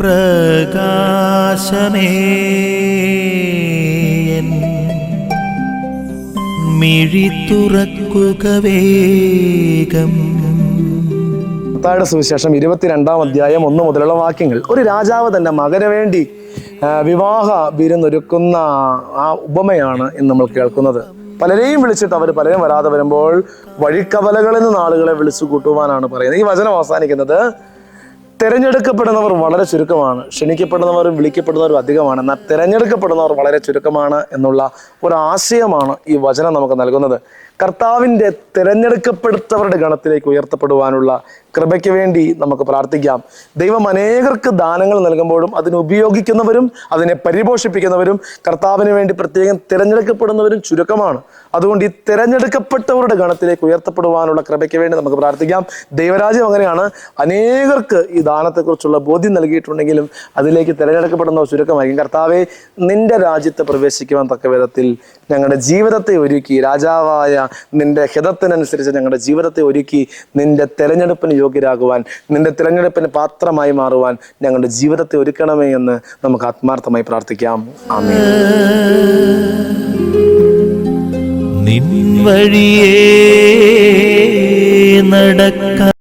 പ്രകാശമേ. മിഴി വേഗം. സുവിശേഷം ഇരുപത്തിരണ്ടാം അധ്യായം ഒന്ന് മുതലുള്ള വാക്യങ്ങൾ. ഒരു രാജാവ് തന്റെ മകന് വേണ്ടി വിവാഹ വിരുന്നൊരുക്കുന്ന ആ ഉപമയാണ് ഇന്ന് നമ്മൾ കേൾക്കുന്നത്. പലരെയും വിളിച്ചിട്ട് അവർ പലരും വരാതെ വരുമ്പോൾ വഴിക്കവലകളിൽ നിന്ന് ആളുകളെ വിളിച്ചു കൂട്ടുവാനാണ് പറയുന്നത്. ഈ വചനം അവസാനിക്കുന്നത് തിരഞ്ഞെടുക്കപ്പെടുന്നവർ വളരെ ചുരുക്കമാണ്. ക്ഷണിക്കപ്പെടുന്നവരും വിളിക്കപ്പെടുന്നവരും അധികമാണ്. എന്നാൽ തിരഞ്ഞെടുക്കപ്പെടുന്നവർ വളരെ ചുരുക്കമാണ് എന്നുള്ള ഒരു ആശയമാണ് ഈ വചനം നമുക്ക് നൽകുന്നത്. കർത്താവിന്റെ തിരഞ്ഞെടുക്കപ്പെടുത്തവരുടെ ഗണത്തിലേക്ക് ഉയർത്തപ്പെടുവാനുള്ള കൃപയ്ക്ക് വേണ്ടി നമുക്ക് പ്രാർത്ഥിക്കാം. ദൈവം അനേകർക്ക് ദാനങ്ങൾ നൽകുമ്പോഴും അതിനെ ഉപയോഗിക്കുന്നവരും അതിനെ പരിപോഷിപ്പിക്കുന്നവരും കർത്താവിന് വേണ്ടി പ്രത്യേകം തിരഞ്ഞെടുക്കപ്പെടുന്നവരും ചുരുക്കമാണ്. അതുകൊണ്ട് ഈ തിരഞ്ഞെടുക്കപ്പെട്ടവരുടെ ഗണത്തിലേക്ക് ഉയർത്തപ്പെടുവാനുള്ള കൃപയ്ക്ക് വേണ്ടി നമുക്ക് പ്രാർത്ഥിക്കാം. ദൈവരാജ്യം അങ്ങനെയാണ്. അനേകർക്ക് ഈ ദാനത്തെക്കുറിച്ചുള്ള ബോധ്യം നൽകിയിട്ടുണ്ടെങ്കിലും അതിലേക്ക് തിരഞ്ഞെടുക്കപ്പെടുന്നവർ ചുരുക്കമായിരിക്കും. കർത്താവെ നിന്റെ രാജ്യത്തെ പ്രവേശിക്കുവാൻ തക്ക വിധത്തിൽ ഞങ്ങളുടെ ജീവിതത്തെ ഒരുക്കി രാജാവായ നിന്റെ ഹിതത്തിനനുസരിച്ച് ഞങ്ങളുടെ ജീവിതത്തെ ഒരുക്കി നിന്റെ തെരഞ്ഞെടുപ്പിന് യോഗ്യരാകുവാൻ നിന്റെ തിരഞ്ഞെടുപ്പിന് പാത്രമായി മാറുവാൻ ഞങ്ങളുടെ ജീവിതത്തെ ഒരുക്കണമേ എന്ന് നമുക്ക് ആത്മാർത്ഥമായി പ്രാർത്ഥിക്കാം. ആമേൻ. നിൻ നടക്ക